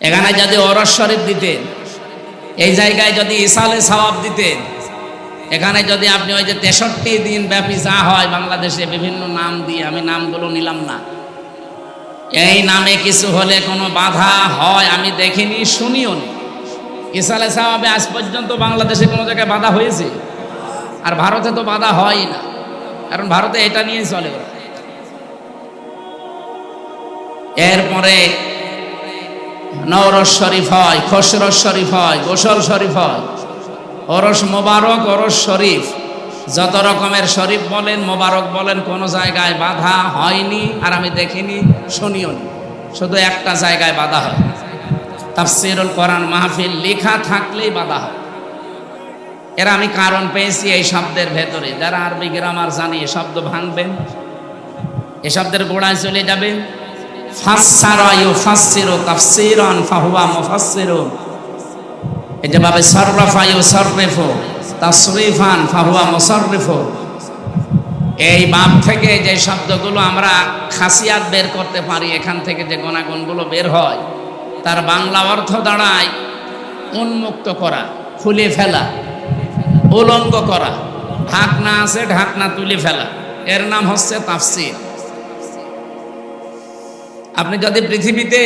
এখানে যদি অরস শরীফ দিতেন, এই জায়গায় যদি ইসালে সওয়াব দিতেন, এখানে যদি আপনি ওই যে তেষট্টি দিন ব্যাপী যা হয় বাংলাদেশে বিভিন্ন নাম দিয়ে, আমি নামগুলো নিলাম না। এই নামে কিছু হলে কোনো বাধা হয়, আমি দেখিনি, শুনিও নি। ইসালে সাহাবে আজ পর্যন্ত বাংলাদেশে কোনো জায়গায় বাধা হয়েছে? আর ভারতে তো বাধা হয় না। কারণ ভারতে এটা নিয়েই চলে এরপরে নওরস শরীফ হয় খসরস শরীফ হয়, গোসল শরীফ হয়। ওরস মোবারক, ওরস শরীফ। যত রকমের শরীফ বলেন, মোবারক বলেন, কোনো জায়গায় বাধা হয়নি আর আমি দেখিনি, শুনিও নি। শুধু একটা জায়গায় বাধা হয়। তাফসিরুল কোরআন মাহফিল লেখা থাকলেই বাধা হয়। এরা আমি কারণ পেয়েছি এই শব্দের ভেতরে। যারা আরবি গ্রামার জানি, এ শব্দ ভাঙবেন, এ শব্দের গোড়ায় চলে যাবেন। ফাসসারা ইউফাসসিরু তাফসীরান ফাহুয়া মুফাসসিরুন এই যে ভাবে সররাফা ইউসাররিফু তাসরিফান ফাহুয়া এই বাপ থেকে যে শব্দগুলো আমরা খাসিয়াত বের করতে পারি, এখান থেকে যে গুণাগুণগুলো বের হয়, তার বাংলা অর্থ দাঁড়ায় উন্মুক্ত করা, খুলে ফেলা, উলঙ্গ করা। ঢাকনা আছে, ঢাকনা তুলে ফেলা। এর নাম হচ্ছে তাফসির। আপনি যদি পৃথিবীতে,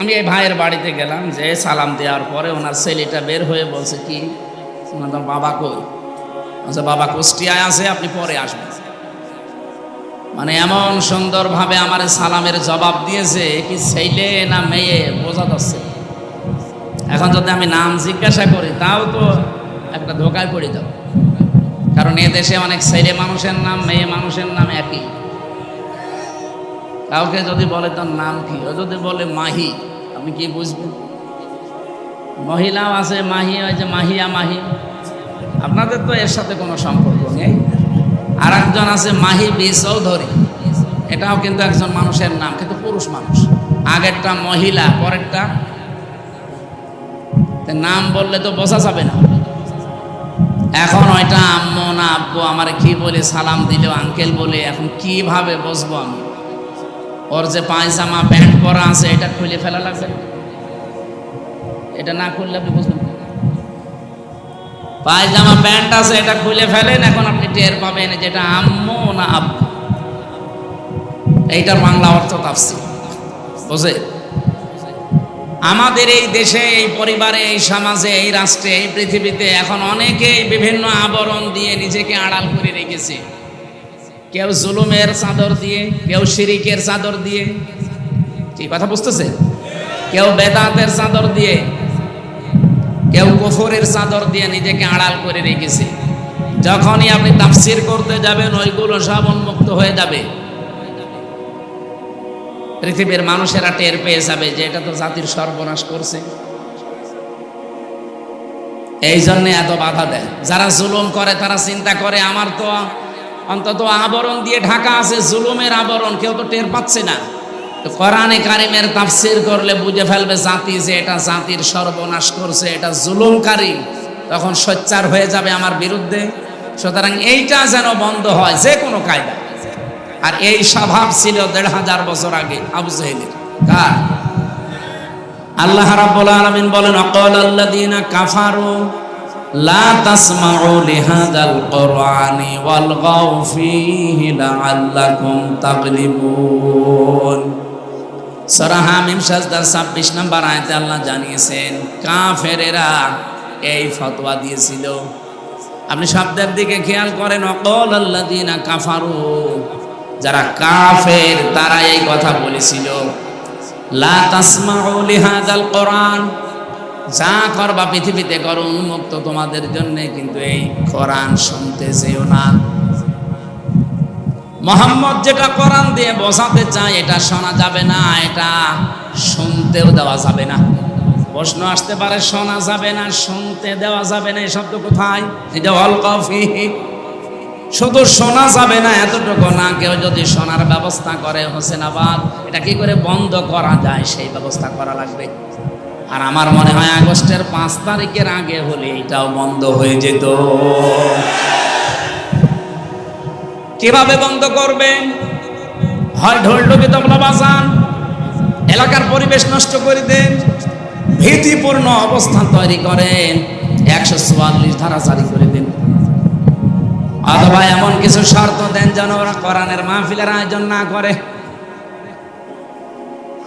আমি এই ভাইয়ের বাড়িতে গেলাম, যে সালাম দেওয়ার পরে ওনার ছেলেটা বের হয়ে বলছে, কি? ওনার বাবা কই? আচ্ছা বাবা কুষ্টিয়ায় আছে, আপনি পরে আসবেন। মানে এমন সুন্দরভাবে আমার সালামের জবাব দিয়েছে কি ছেলে না মেয়ে, বোঝা যাচ্ছে এখন যদি আমি নাম জিজ্ঞাসা করি, তাও তো একটা ধোকায় পড়ে যাব। কারণ এ দেশে অনেক ছেলে মানুষের নাম, মেয়ে মানুষের নাম একই। কাউকে যদি বলে তার নাম কি? ও যদি বলে মাহি, আপনি কি বুঝবেন? মহিলাও আছে, মাহি, ওই যে মাহিয়া মাহি। আপনাদের তো এর সাথে কোনো সম্পর্ক নেই। আর একজন আছে মাহি বি চৌধুরী। এটাও কিন্তু একজন মানুষের নাম, কিন্তু পুরুষ মানুষ। আগেরটা মহিলা, পরেরটা নাম বললে তো বোঝা যাবে না। এখন ওইটা আম্মু না আব্বু, আমার কি বলে সালাম দিল, আঙ্কেল বলে, এখন কীভাবে বসবো আমি? ওর যে পায়জামা, প্যান্ট পরা আছে, এটা খুলে ফেলা লাগবে। এটা না খুললে আপনি বুঝবেন। পায়জামা, প্যান্ট আছে, এটা খুলে ফেলেন, এখন আপনি টের পাবেন যেটা আম্মু না আব্বু। এইটার বাংলা অর্থ তাফসি বুঝে আমাদের এই দেশে, এই পরিবারে, এই সমাজে, এই রাষ্ট্রে, এই পৃথিবীতে এখন অনেকেই বিভিন্ন আবরণ দিয়ে নিজেকে আড়াল করে রেখেছে। কেউ জুলুমের চাদর দিয়ে, কেউ শিরিকের চাদর দিয়ে। কি কথা বুঝতেছে? কেউ বেদাতের চাদর দিয়ে, কেউ কুফরের চাদর দিয়ে নিজেকে আড়াল করে রেখেছে। যখনই আপনি তাফসির করতে যাবেন, ওইগুলো সব উন্মুক্ত হয়ে যাবে। পৃথিবীর মানুষেরা টের পেয়ে যাবে যে এটা তো জাতির সর্বনাশ করছে। এই জন্য এত বাধা দেয়। যারা জুলুম করে, তারা চিন্তা করে, আমার তো অন্তত আবরণ দিয়ে ঢাকা আছে, জুলুমের আবরণ, কেউ তো টের পাচ্ছে না। কোরআনে কারিমের তাফসির করলে বুঝে ফেলবে জাতি যে এটা জাতির সর্বনাশ করছে, এটা জুলুমকারী। তখন সোচ্চার হয়ে যাবে আমার বিরুদ্ধে। সুতরাং এইটা যেন বন্ধ হয়, যে কোনো কায়দা। আর এই স্বভাব ছিল দেড় হাজার বছর আগে, আবু জাহেলের। কার? আল্লাহ রাব্বুল আলামিন বলেন, অকল আল্লাযীনা কাফারু লা তাসমাউ লিহাদাল কুরআনি ওয়ালগাউ ফীহি লাআল্লাকুম তাগলিবুন। সূরা হামিম সাজদা 26 নম্বর আয়াতে আল্লাহ জানিয়েছেন, কাফেরেরা এই ফতোয়া দিয়েছিল। আপনি শব্দের দিকে খেয়াল করেন, অকল আল্লাযীনা কাফারু, যারা কাফের, তারা এই কথা বলেছিল। লা তাসমাউ লিহাদাল কোরআন যা করবা পৃথিবীতে করো উন্মুক্ত তোমাদের জন্য, কিন্তু এই কোরআন শুনতে যেও না। মোহাম্মদ যেটা কোরআন দিয়ে বসাতে চায়, এটা শোনা যাবে না, এটা শুনতেও দেওয়া যাবে না। প্রশ্ন আসতে পারে, শোনা যাবে না, শুনতে দেওয়া যাবে না, এই শব্দ কোথায়? যে অল কফি। শুধু শোনা যাবে না, এতটুকু না, কেউ যদি শোনার ব্যবস্থা করে হোসেনাবাদ এটা কি করে বন্ধ করা যায়? সেই ব্যবস্থা করা লাগবে। আর আমার মনে হয় আগস্টের পাঁচ তারিখের আগে হলে এটাও বন্ধ হয়ে যেত। কীভাবে বন্ধ করবেন হয় ঢোল ডুবি তবলা বাজান। এলাকার পরিবেশ নষ্ট করে দেন। ভীতিপূর্ণ অবস্থান তৈরি করেন। একশো চুয়াল্লিশ ধারা জারি করে দেন। অথবা এমন কিছু শর্ত দেন যেন ওরা কোরআনের মাহফিলের আয়োজন না করে।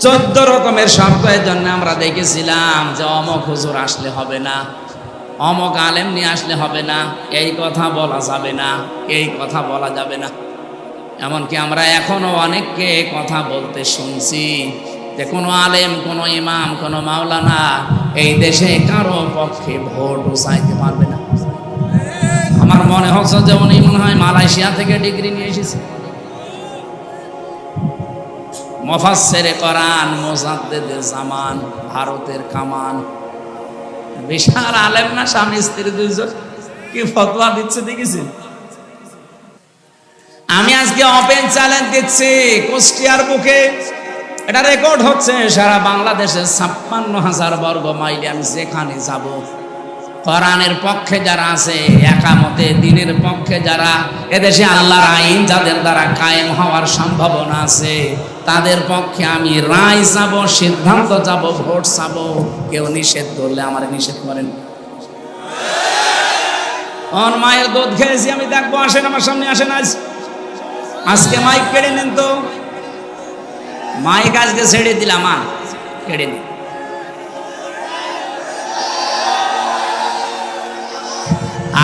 চোদ্দ রকমের এর জন্য আমরা দেখেছিলাম যে অমক হুজুর আসলে হবে না, অমক আলেম নিয়ে আসলে হবে না, এই কথা বলা যাবে না, এই কথা বলা যাবে না। এমনকি আমরা এখনও অনেককে কথা বলতে শুনছি যে কোনো আলেম, কোনো ইমাম, কোনো মাওলানা এই দেশে কারও পক্ষে ভোট চাইতে পারবে না। আমার মনে হচ্ছে যে উনি মনে হয় মালয়েশিয়া থেকে ডিগ্রি নিয়ে এসেছে। মফাসেরে করান মোজাদ্দেদে জামান, ভারতের কামান। বিশাল আলেম না, স্বামী, স্ত্রী দুইজন? কি ফতোয়া দিচ্ছে দেখেছেন আমি আজকে ওপেন চ্যালেঞ্জ দিচ্ছি, কুষ্টিয়ার বুকে। এটা রেকর্ড হচ্ছে, সারা বাংলাদেশের ছাপ্পান্ন হাজার বর্গ মাইলে আমি যেখানে যাব কোরআনের পক্ষে যারা আছে, একামতে দিনের পক্ষে যারা, এদেশে আল্লাহর আইন যাদের দ্বারা কায়েম হওয়ার সম্ভাবনা আছে, তাদের পক্ষে আমি রায় যাব সিদ্ধান্ত যাব ভোট চাব। কেউ নিষেধ করলে আমার নিষেধ করেন। অন মায়ের দুধ খেয়েছি, আমি দেখব, আসেন আমার সামনে, আসেন আজ। আজকে মাইক কেড়ে নেন তো? মাইক আজকে ছেড়ে দিলাম মা কেড়ে নিন।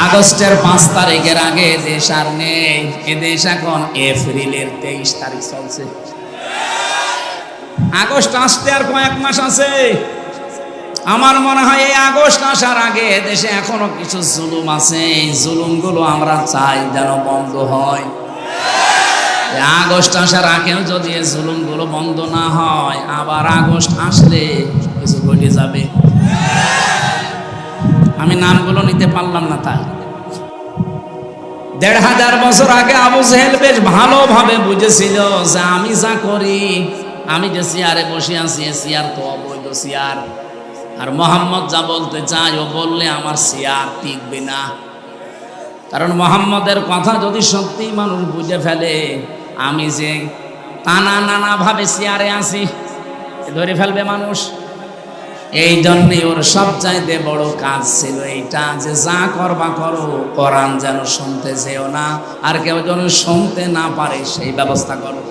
আগস্টের পাঁচ তারিখের আগে দেশ আর নেই। এ দেশ এখন এপ্রিলের তেইশ তারিখ চলছে। আগস্ট আসতে আর কয়েক মাস আছে। আমার মনে হয় এই আগস্ট আসার আগে দেশে এখনও কিছু জুলুম আছে। এই জুলুমগুলো আমরা চাই যেন বন্ধ হয়। আগস্ট আসার আগেও যদি এই জুলুমগুলো বন্ধ না হয়, আবার আগস্ট আসলে কিছু ঘটে যাবে। আমি নামগুলো নিতে পারলাম না তাই। দেড় হাজার বছর আগে আবু জেহেল বেশ ভালোভাবে বুঝেছিল যে আমি যা করি, আমি যে চেয়ারে বসে আছি চেয়ার তো অবৈধ চেয়ার। আর মোহাম্মদ যা বলতে চায়, ও বললে আমার চেয়ার টিকবে না। কারণ মোহাম্মদের কথা যদি সত্যি মানুষ বুঝে ফেলে, আমি যে টানা নানা ভাবে চেয়ারে আছি ধরে ফেলবে মানুষ। এই জন্যে ওর সবচাইতে বড় কাজ ছিল এইটা যে যা করবা করো, কোরআন যেন শুনতে যেও না, আর কেউ যেন শুনতে না পারে সেই ব্যবস্থা করো।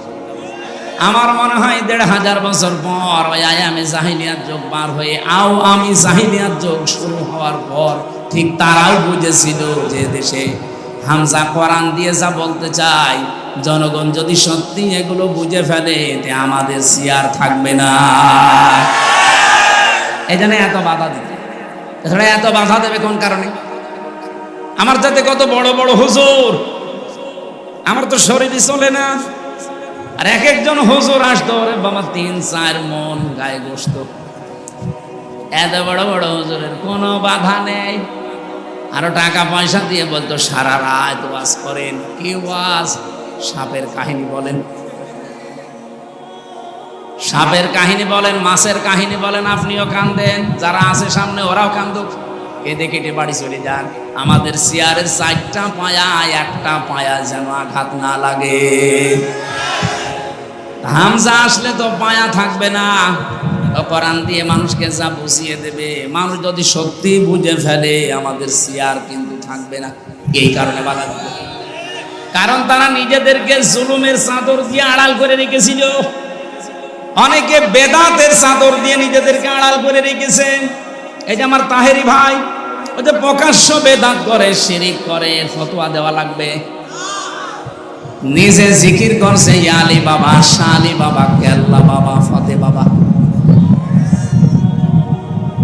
আমার মনে হয় দেড় হাজার বছর পর ওই আয়ামে জাহিলিয়াত যোগ বার হয়ে আও আমি জাহিলিয়াত যোগ শুরু হওয়ার পর ঠিক তারাও বুঝেছিল যে দেশে হামজা কোরআন দিয়ে যা বলতে চাই জনগণ যদি সত্যি এগুলো বুঝে ফেলে, তে আমাদের সিয়ার থাকবে না। এই জন্য এত বাধা দিতে এছাড়া এত বাধা দেবে কোন কারণে? আমার যাতে কত বড় বড় হুজুর, আমার তো শরীরই চলে না। আর এক একজন হুজুর আসতো, ওরে বাবা, তিন, চার মন গায়ে গোস্ত এত বড় বড় হুজুরের কোনো বাধা নেই। আরও টাকা পয়সা দিয়ে বলতো, সারা রাত ওয়াজ করেন। কি ওয়াজ? সাপের কাহিনী বলেন। সাপের কাহিনী বলেন, মাছের কাহিনী বলেন, আপনিও কান্দেন, যারা আছে সামনে ওরাও কান্দুক। কেঁদে কেটে বাড়ি চলে যান। আমাদের চেয়ারের চারটা পায়া, একটা পায়া যেন আঘাত না লাগে। হামজা আসলে তো পায়া থাকবে না। কোরআন দিয়ে মানুষকে যা বুঝিয়ে দেবে, মানুষ যদি সত্যি বুঝে ফেলে, আমাদের চেয়ার কিন্তু থাকবে না। এই কারণে বাধা কারণ তারা নিজেদেরকে জুলুমের চাদর দিয়ে আড়াল করে রেখেছিল। অনেকে বেদাতের চাদর দিয়ে নিজেদেরকে আড়াল করে রেখেছে এই যে আমার তাহেরি ভাই ওই যে প্রকাশ্য বেদাত করে, শিরিক করে, ফতোয়া দেওয়া লাগবে। নিজে জিকির করছে ইয়ালি বাবা, শাহ আলী বাবা, কেল্লা বাবা, ফতে বাবা।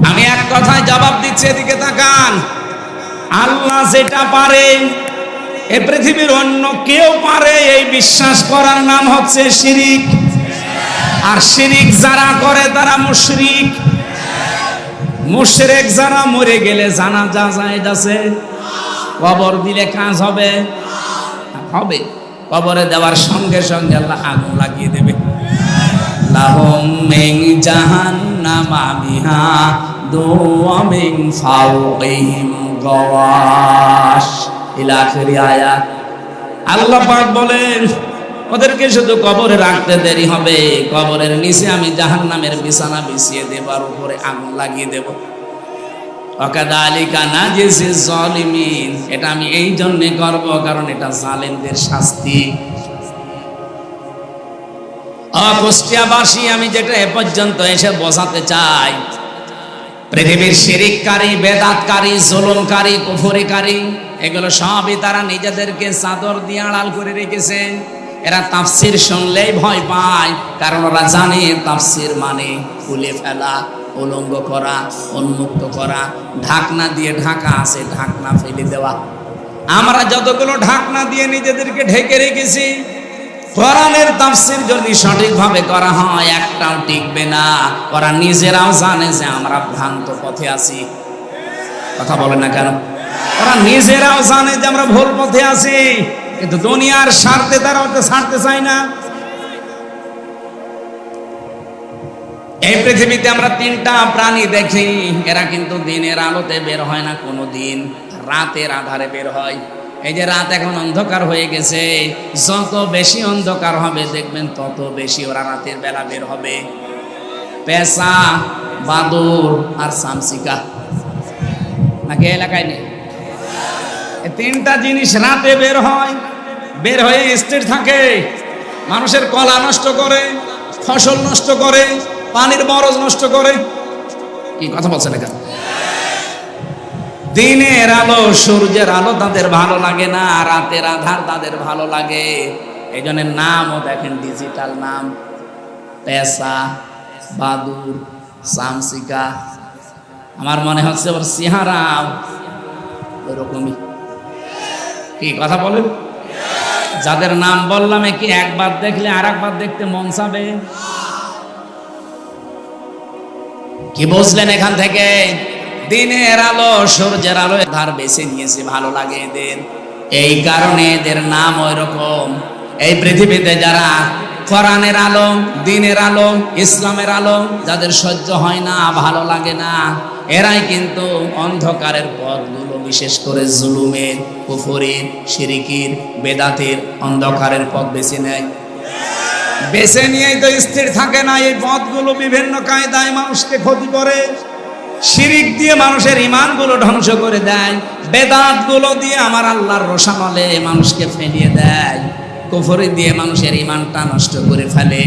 আমি এক কথায় জবাব দিচ্ছি, এদিকে তাকান। আল্লাহ যেটা পারে, এ পৃথিবীর অন্য কেউ পারে, এই বিশ্বাস করার নাম হচ্ছে শিরিক। আর শিরিক যারা করে তারা মুশরিক। মুশরিক যারা মরে গেলে জানা যা যায় আছে? কবর দিলে কাজ হবে? হবে। কবরে দেওয়ার সঙ্গে সঙ্গে আল্লাহ আগুন লাগিয়ে দেবে। লাহুম মিন জাহান্নামা বিহা মিন ফাওকিহিম গাওয়াশ। ইলা আখিরি আয়াত। আল্লাহ পাক বলেন ওদেরকে শুধু কবরে রাখতে দেরি হবে। কবরের নিচে আমি জাহান নামের বিছানা বিছিয়ে দেব আর উপরে আগুন লাগিয়ে দেব। অকাদালিকা না এটা আমি এই কারণ এটা আমি যেটা এ পর্যন্ত এসে বোঝাতে চাই, পৃথিবীর বেদাতকারী, জুলুমকারী, কুফরিকারী, এগুলো সবই তারা নিজেদেরকে চাদর দিয়ে আড়াল করে রেখেছে। এরা তাফসির শুনলেই ভয় পায়, কারণ ওরা জানে তাফসির মানে খুলে ফেলা, উলঙ্গ করা, উন্মুক্ত করা, ঢাকনা দিয়ে ঢাকা আছে, ঢাকনা ফেলে দেওয়া। আমরা যতগুলো ঢাকনা দিয়ে নিজেদেরকে ঢেকে রেখেছি, কোরআনের তাফসির যদি সঠিকভাবে করা হয়, একটাও টিকবে না। ওরা নিজেরাও জানে যে আমরা ভ্রান্ত পথে আছি। কথা বলে না কেন? ওরা নিজেরাও জানে যে আমরা ভুল পথে আছি। কিন্তু দুনিয়ার স্বার্থে তারা ওটা ছাড়তে চায় না। এই পৃথিবীতে আমরা তিনটা প্রাণী দেখি, এরা কিন্তু দিনের আলোতে বের হয় না কোনো দিন রাতের আধারে বের হয়। এই যে রাত এখন অন্ধকার হয়ে গেছে, যত বেশি অন্ধকার হবে, দেখবেন তত বেশি ওরা রাতের বেলা বের হবে। পেশা বাদুর আর সামসিকা। নাকি এলাকায় নেই? তিনটা জিনিস রাতে বের হয়। বের হয়ে স্থির থাকে। মানুষের কলা নষ্ট করে, ফসল নষ্ট করে, পানির বরজ নষ্ট করে। কি কথা বলছেন এখানে? দিনের আলো, সূর্যের আলো তাদের ভালো লাগে না, রাতের আধার তাদের ভালো লাগে। এই জন্য নামও দেখেন ডিজিটাল নাম। পেশা বাদুর, সামসিকা। আমার মনে হচ্ছে ওর সিহারা ওরকমই। কি কথা বলেন? যাদের নাম বললাম কি একবার দেখলে আর একবার দেখতে মন চাবে। কি বুঝলেন এখান থেকে? দিনের আলো সূর্যের আলো ধার বেছে নিয়েছে, ভালো লাগে এদের। এই কারণে এদের নাম ওই রকম এই পৃথিবীতে যারা কোরআনের আলো, দিনের আলো, ইসলামের আলো, যাদের সহ্য হয় না, ভালো লাগে না এরাই কিন্তু অন্ধকারের পথগুলো বিশেষ করে জুলুমের কুফরের, শিরিকির, বেদাতের অন্ধকারের পথ বেছে নেয়। বেছে নিয়েই তো স্থির থাকে না, এই পথগুলো বিভিন্ন কায়দায় মানুষকে ক্ষতি করে। শিরিক দিয়ে মানুষের ইমানগুলো ধ্বংস করে দেয়। বেদাতগুলো দিয়ে আমার আল্লাহর রসামলে মানুষকে ফেলিয়ে দেয়। কুফরি দিয়ে মানুষের ইমানটা নষ্ট করে ফেলে।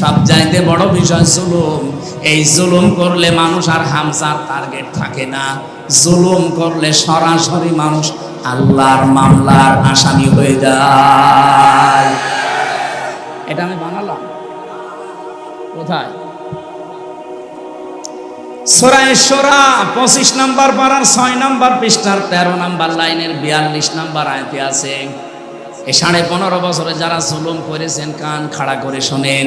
সব চাইতে বড় বিষয় জুলুম। এই জুলুম করলে মানুষ আর হামসার টার্গেট থাকে না। জুলুম করলে সরাসরি মানুষ আল্লাহর মামলার আসামি হয়ে যায়। এটা আমি বানালাম। কোথায়? সোরায় সোরা পঁচিশ নাম্বার পাড়ার ছয় নাম্বার পৃষ্ঠার তেরো নাম্বার লাইনের বিয়াল্লিশ নাম্বার আয়তে আছে এই সাড়ে পনেরো বছরে যারা জুলুম করেছেন, কান খাড়া করে শোনেন।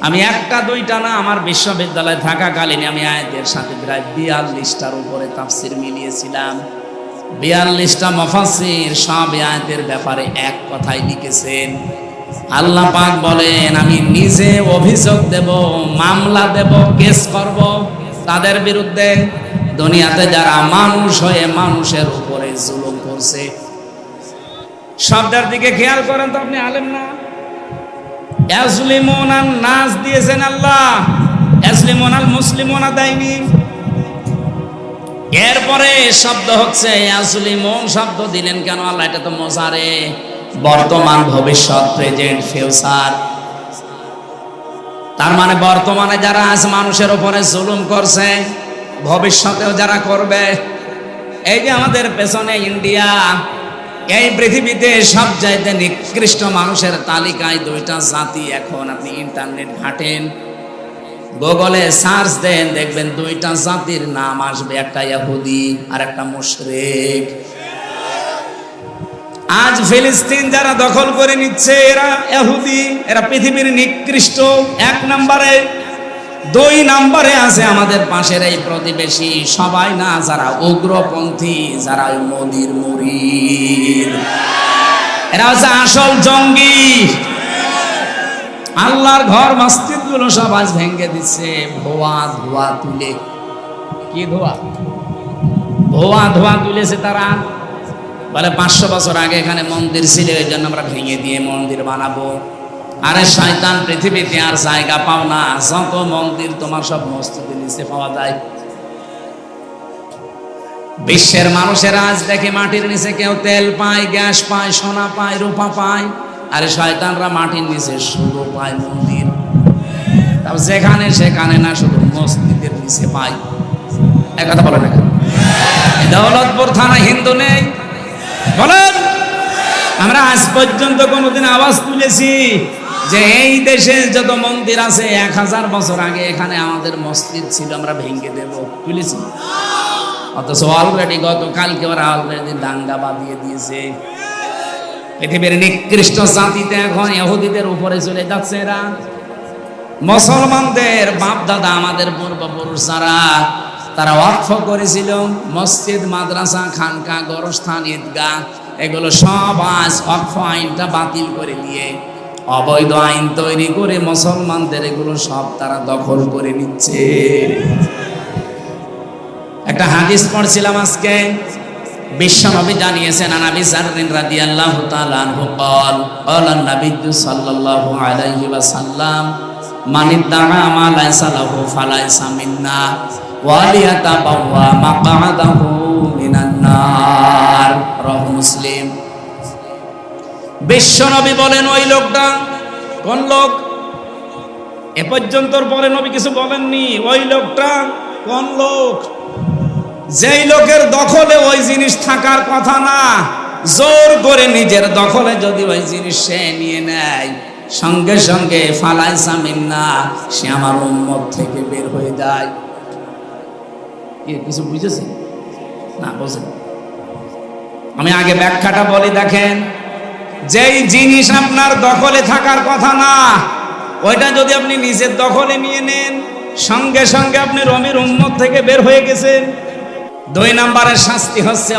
আমি একটা, দুইটা না, আমার বিশ্ববিদ্যালয়ে থাকাকালীন আমি আয়াতের সাথে প্রায় বিয়াল্লিশটার উপরে তাফসির মিলিয়েছিলাম। বিয়াল্লিশটা মফাসির সব আয়াতের ব্যাপারে এক কথাই লিখেছেন, আল্লাহ পাক বলেন, আমি নিজে অভিযোগ দেব, মামলা দেব, কেস করব তাদের বিরুদ্ধে। দুনিয়াতে যারা মানুষ হয়ে মানুষের উপরে জুলুম করছে। শব্দের দিকে খেয়াল করেন তো আপনি আলেম না? ইয়াজলিমুনা নাস দিয়েছেন আল্লাহ। ইয়াজলিমুনাল মুসলিমুনা দেয়নি। এরপরে শব্দ হচ্ছে ইয়াজলিমুন শব্দ দিলেন কেন আল্লাহ? এটা তো মোজারে বর্তমান ভবিষ্যৎ, প্রেজেন্ট, ফিউচার। তার মানে বর্তমানে যারা আজ মানুষের উপরে জুলুম করছে, ভবিষ্যতেও যারা করবে, এই যে আমাদের পেছনে ইন্ডিয়া এই পৃথিবীতে সব চাইতে নিকৃষ্ট মানুষের তালিকায় দুইটা জাতি এখন আপনি ইন্টারনেট ঘাটেন, গুগলে সার্চ দেন, দেখবেন দুইটা জাতির নাম আসবে, একটা ইহুদি আর একটা মুশরিক। আজ ফিলিস্তিন যারা দখল করে নিচ্ছে, এরা ইহুদি, এরা পৃথিবীর নিকৃষ্ট। এক নম্বরে দুই নম্বরে আছে আমাদের পাশের এই প্রতিবেশী। সবাই না, যারা উগ্রপন্থী, যারা মোদির মুরিদ। এরা হচ্ছে আসল জঙ্গি। আল্লাহর ঘর মসজিদগুলো সব আজ ভেঙে দিচ্ছে। ভোয়া ধোয়া তুলে। কি ধোয়া? ভোয়া ধোয়া তুলেছে তারা। বলে পাঁচশো বছর আগে এখানে মন্দির ছিল, এই জন্য আমরা ভেঙে দিয়ে মন্দির বানাবো। আরে শয়তান, পৃথিবীতে আর জায়গা পাও না। যত মন্দির, তোমার সব মসজিদের নিচে পাওয়া যায়। বিশ্বের মানুষেরা আজ দেখে মাটির নিচে কেউ তেল পায়, গ্যাস পায়, সোনা পায়, রূপা পায়। আরে শয়তানরা মাটির নিচে শুধু পায় মন্দির। তাও যেখানে সেখানে না, শুধু মসজিদের নিচে পায়। এক কথা না দৌলতপুর থানা হিন্দু নেই। বলেন, আমরা আজ পর্যন্ত কোনোদিন আওয়াজ তুলেছি। যে এই দেশে যত মন্দির আছে, এক হাজার বছর আগে এখানে আমাদের মসজিদ ছিল, আমরা ভেঙে দেব তুলেছি অথচ অলরেডি গতকালকে ওরা অলরেডি দাঙ্গা বাঁধিয়ে দিয়েছে। পৃথিবীর নিকৃষ্ট জাতিতে এখন ইহুদিদের উপরে চলে যাচ্ছে এরা। মুসলমানদের বাপ দাদা আমাদের পূর্বপুরুষ যারা, তারা অর্থ করেছিল, মসজিদ, মাদ্রাসা, খানকা, গরস্থান, ঈদগাহ, এগুলো সব আজ অর্থ আইনটা বাতিল করে দিয়ে অবৈধ আইন তৈরি করে মুসলমানদের এগুলো সব তারা দখল করে নিচ্ছে একটা হাদিস পড়ছিলাম আজকে বিশ্বনবী জানিয়েছেন আনাবি জাররিন রাদিয়াল্লাহু তাআলা আনহু قال قال النبي صلى الله عليه وسلم من ادعى ما ليس له فليس منا وليتبوأ مقعده من النار رواه মুসলিম বিশ্বনবী বলেন, ওই লোকটা কোন লোক? এ পর্যন্তর পরে নবী কিছু বলেননি, ওই লোকটা কোন লোক? যেই লোকের দখলে ওই জিনিস থাকার কথা না, জোর করে নিজের দখলে যদি ওই জিনিস সে নিয়ে নেয়, সঙ্গে সঙ্গে ফালাই সামিন না সে আমার উম্মত থেকে বের হয়ে যায়। কিছু বুঝেছেন? না, বোঝেন। আমি আগে ব্যাখ্যাটা বলি, দেখেন। যেই জিনিস আপনার দখলে থাকার কথা না, ওইটা যদি আপনি নিজের দখলে নিয়ে নেন, সঙ্গে সঙ্গে আপনি রমির উম্মত থেকে বের হয়ে গেছেন। দুই নম্বরের শাস্তি হচ্ছে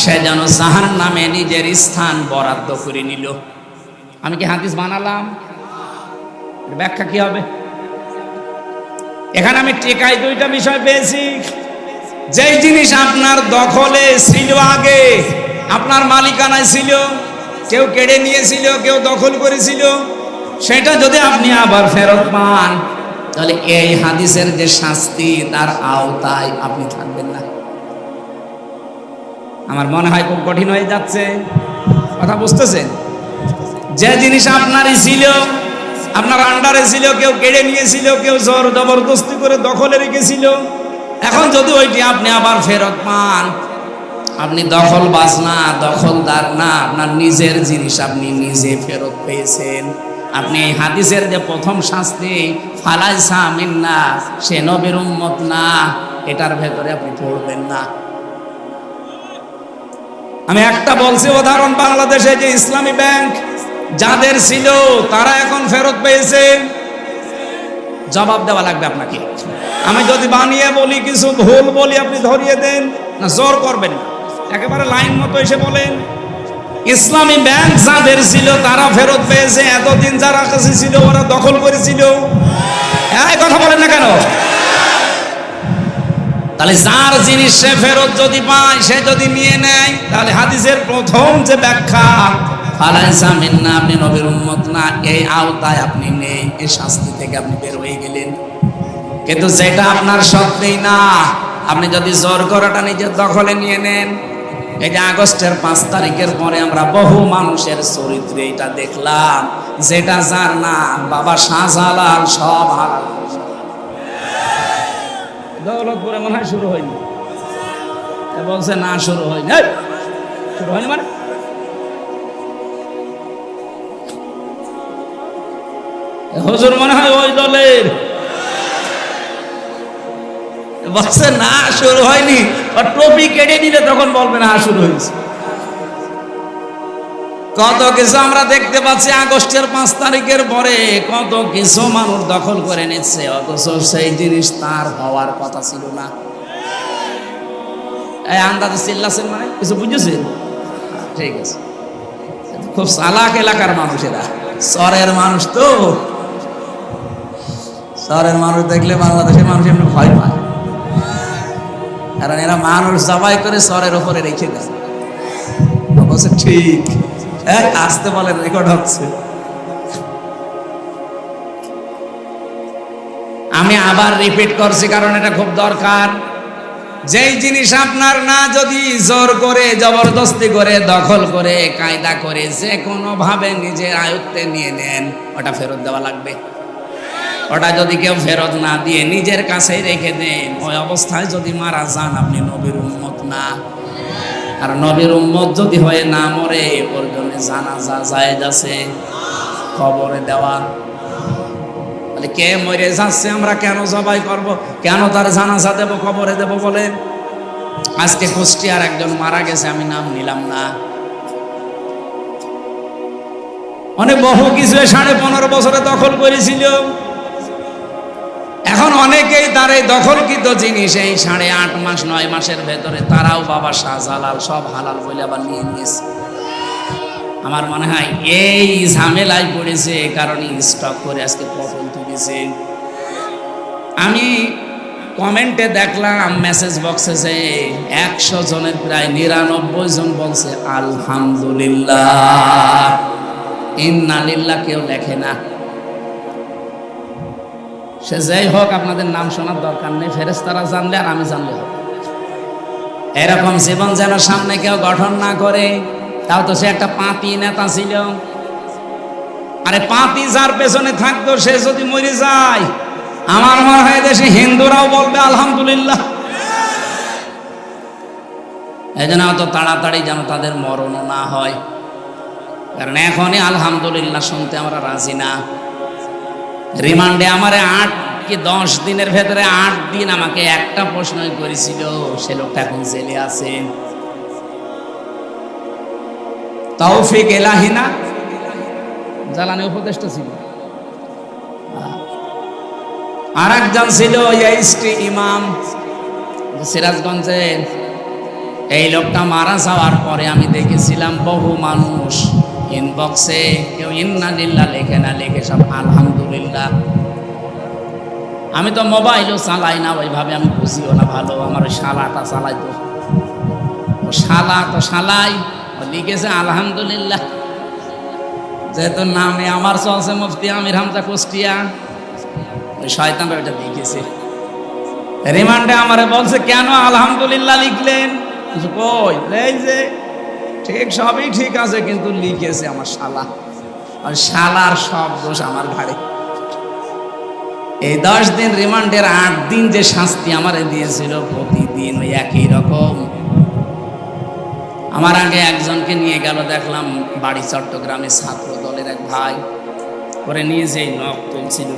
সে যেন জাহান নামে নিজের স্থান বরাদ্দ করে নিল। আমি কি হাদিস বানালাম? ব্যাখ্যা কি হবে? এখানে আমি টেকাই দুইটা বিষয় পেয়েছি। যেই জিনিস আপনার দখলে ছিল আগে, আপনার মালিকানায় ছিল, কেউ কেড়ে নিয়েছিল, কেউ দখল করেছিল, সেটা যদি আপনি আবার ফেরত পান, তাহলে এই হাদিসের যে শাস্তি তার আওতায় আপনি থাকবেন না। আমার মনে হয় খুব কঠিন হয়ে যাচ্ছে। কথা বুঝতেছেন? যে জিনিস আপনারই ছিল, আপনার আন্ডারে ছিল, কেউ কেড়ে নিয়েছিল, কেউ জোর জবরদস্তি করে দখলে রেখেছিল এখন যদি ওইটি আপনি আবার ফেরত পান, আপনি দখল বাজ না, দখলদার না, আপনার নিজের জিনিস আপনি নিজে ফেরত পেয়েছেন। আপনি এই হাদিসের যে প্রথম শাস্তি ফালাই সামিন না সে নবীর উম্মত না, এটার ভেতরে আপনি পড়বেন না। আমি একটা বলছি উদাহরণ, বাংলাদেশে যে ইসলামী ব্যাংক, যাদের ছিল, তারা এখন ফেরত পেয়েছে। জবাব দেওয়া লাগবে আপনাকে। আমি যদি বানিয়ে বলি, কিছু ভুল বলি, আপনি ধরিয়ে দেন। না, জোর করবেন একেবারে লাইন মতো এসে বলেন, ইসলামী ব্যাংক যাদের ছিল, তারা ফেরত পেয়েছে। এতদিন যারা কাছে ছিল, ওরা দখল করেছিল। এই কথা বলেন না কেন? তাহলে যার জিনিস সে ফেরত যদি পায়, সে যদি নিয়ে নেয়, তাহলে হাদিসের প্রথম যে ব্যাখ্যা মিন্না আপনি নবীর উম্মত না, এই আওতায় আপনি নেই এই শাস্তি থেকে আপনি বের হয়ে গেলেন। কিন্তু যেটা আপনার না, আপনি যদি জোর করাটা নিজের দখলে নিয়ে নেন, এই যে আগস্টের পাঁচ তারিখের পরে আমরা বহু মানুষের চরিত্রে এটা দেখলাম, যেটা যার না বাবা শাহজালাল, সব হালাল দৌলতপুরে মনে হয় শুরু হয়নি। বলছে না, শুরু হয়নি। শুরু হয়নি মানে? হুজুর মনে হয় ওই দলের। বলছে না, শুরু হয়নি। আর টপি কেটে নিলে তখন বলবে না, শুরু হয়েছে। কত কিছু আমরা দেখতে পাচ্ছি আগস্টের পাঁচ তারিখের পরে। কত কিছু মানুষ দখল করে নিচ্ছে, অথচ সেই জিনিস তার হওয়ার কথা ছিল না। এই আন্দাজে চিল্লাছেন মানে? কিছু বুঝেছেন? ঠিক আছে। খুব চালাক এলাকার মানুষেরা। শহরের মানুষ তো। শহরের মানুষ দেখলে বাংলাদেশের মানুষ এমনি ভয় পায়। কারণ এরা মানুষ জবাই করে শহরের ওপরে রেখে দেয়। অবশ্য ঠিক। হ্যাঁ আসতে বলেন রেকর্ড হচ্ছে। আমি আবার রিপিট করছি কারণ এটা খুব দরকার। যেই জিনিস আপনার না যদি জোর করে, জবরদস্তি করে, দখল করে, কায়দা করে যে কোনো ভাবে নিজের আয়ত্তে নিয়ে নেন, ওটা ফেরত দেওয়া লাগবে। ওটা যদি কেউ ফেরত না দিয়ে নিজের কাছেই রেখে দেন ওই অবস্থায় যদি মারা যান, আপনি নবীর উন্মত না। আর নবীর উম্মত যদি হয়ে না মরে, ওর জন্য জানাজা জায়েজ আছে খবরে দেওয়া। তাহলে কে মরে যাচ্ছে, আমরা কেন জবাই করব? কেন তার জানাজা দেব খবরে দেব বলে? আজকে কুষ্টিয়ার একজন মারা গেছে, আমি নাম নিলাম না। অনেক বহু কিছু সাড়ে পনেরো বছরে দখল করেছিল। এখন অনেকেই তার এই দখলকৃত জিনিস এই সাড়ে আট মাস, নয় মাসের ভেতরে তারাও বাবা শাহজালাল সব হালাল বলে আবার নিয়ে নিয়েছে। আমার মনে হয় এই ঝামেলায় পড়েছে, এ কারণে স্টক করে আজকে পটল তুলেছে। আমি কমেন্টে দেখলাম মেসেজ বক্সে যে একশো জনের প্রায় নিরানব্বই জন বলছে, আলহামদুলিল্লাহ। ইন্নালিল্লাহ কেউ লেখে না। সে যাই হোক আপনাদের নাম শোনার দরকার নেই ফেরেস্তারা জানলে আর আমি জানলে এরকম জীবন যেন সামনে কেউ গঠন না করে, তাও তো সে একটা পাতি নেতা ছিল। আরে পাতি যার পেছনে থাকতো, সে যদি মরে যায়, আমার মনে হয় দেশে হিন্দুরাও বলবে, আলহামদুলিল্লাহ। এই জন্য অত তাড়াতাড়ি যেন তাদের মরণও না হয়। কারণ এখনই আলহামদুলিল্লাহ শুনতে আমরা রাজি না। রিমান্ডে আমারে আট কি দশ দিনের ভেতরে আট দিন আমাকে একটা প্রশ্নই করেছিল, সে লোকটা এখন জেলে আছে। তৌফিক এলাহিনা জ্বালানি উপদেষ্টা ছিল। আর একজন ছিল ইমাম সিরাজগঞ্জে। এই লোকটা মারা যাওয়ার পরে আমি দেখেছিলাম বহু মানুষ ইনবক্সে কেউ ইন্নালিল্লাহ লেখে না, লেখে সব আলহামদুলিল্লাহ আমি তো মোবাইলও চালাই না, ওইভাবে আমি বুঝিও না ভালো, আমার ওই শালাটা চালাই তো। ও শালা তো শালাই, ও লিখেছে আলহামদুলিল্লাহ যেহেতু নামে আমার চলছে মুফতি আমির হামজা কুষ্টিয়া, ওই শয়তানরা ওইটা লিখেছে। রিমান্ডে আমারে বলছে, কেন আলহামদুলিল্লাহ লিখলেন? কই, এই যে ঠিক সবই ঠিক আছে, কিন্তু লিখেছে আমার শালা। আর শালার সব দোষ আমার ঘাড়ে। এই দশ দিন রিমান্ডের আট দিন যে শাস্তি আমারে দিয়েছিল, প্রতিদিন ওই একই রকম। আমার আগে একজনকে নিয়ে গেল, দেখলাম বাড়ি চট্টগ্রামে ছাত্র দলের এক ভাই। করে নিয়ে যে নখ তুলছিল।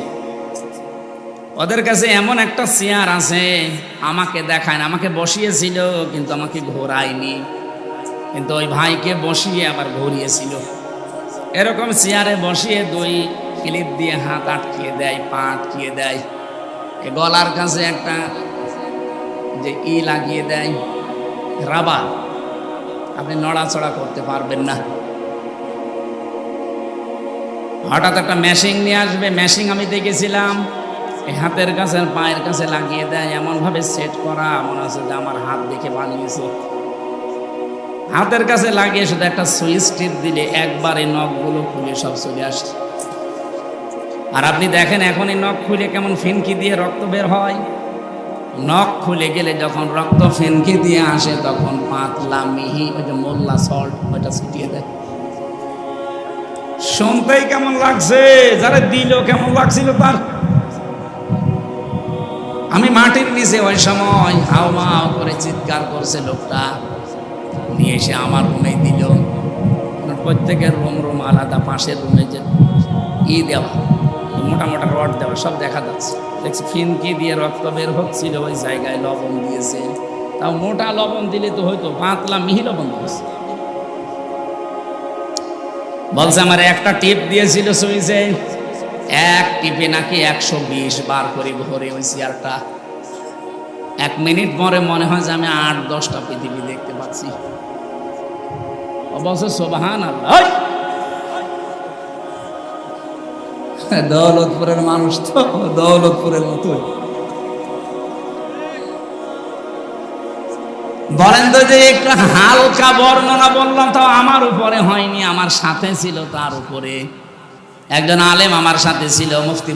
ওদের কাছে এমন একটা চেয়ার আছে, আমাকে দেখায় না, আমাকে বসিয়েছিল, কিন্তু আমাকে ঘোরায়নি। কিন্তু ওই ভাইকে বসিয়ে আবার ঘুরিয়েছিল। এরকম চেয়ারে বসিয়ে দুই ক্লিপ দিয়ে হাত আটকিয়ে দেয়, পা আটকিয়ে দেয়। গলার কাছে একটা যে ই লাগিয়ে দেয়, রাবার। আপনি নড়াচড়া করতে পারবেন না। হঠাৎ একটা মেশিং নিয়ে আসবে মেশিং আমি দেখেছিলাম। হাতের কাছে পায়ের কাছে লাগিয়ে দেয়, এমনভাবে সেট করা, মনে হচ্ছে যে আমার হাত দেখে বানিয়েছে হাতের কাছে লাগিয়ে শুধু একটা সুইচ টিপ দিলে একবারে নখগুলো খুলে সব চলে আসে। আর আপনি দেখেন এখন এই নখ খুলে কেমন ফিনকি দিয়ে রক্ত বের হয়। নখ খুলে গেলে যখন রক্ত ফিনকি দিয়ে আসে, তখন পাতলা, মিহি, ওই যে মোল্লা সল্ট ওইটা ছিটিয়ে দেয়। শুনতেই কেমন লাগছে? যারা দিল কেমন লাগছিল তার? আমি মাটির নিচে ওই সময় হাও মাও করে চিৎকার করছে লোকটা। নিয়ে এসে আমার রুমে দিল। প্রত্যেকের রুম রুম আলাদা, পাশের রুমে যে ই দেওয়া? মোটা মোটা রড দেওয়া, সব দেখা যাচ্ছে। দেখছি ফিনকি দিয়ে রক্ত বের হচ্ছিল, ওই জায়গায় লবণ দিয়েছে। তাও মোটা লবণ দিলে তো হয়তো পাতলা মিহি লবণ দিয়েছে বলছে, আমার একটা টিপ দিয়েছিল সুইচে। এক টিপে নাকি একশো বিশ বার করে ভরে ওই চেয়ারটা। এক মিনিট পরে মনে হয় যে আমি আট, দশটা পৃথিবী দেখতে পাচ্ছি। অবশ্য সোবাহান দৌলতপুরের মানুষ তো, দৌলতপুরের মতোই। বলেন তো যে একটা হালকা বর্ণনা বললাম, তাও আমার উপরে হয়নি, আমার সাথে ছিল তার উপরে। একজন আলেম আমার সাথে ছিল, মুফতি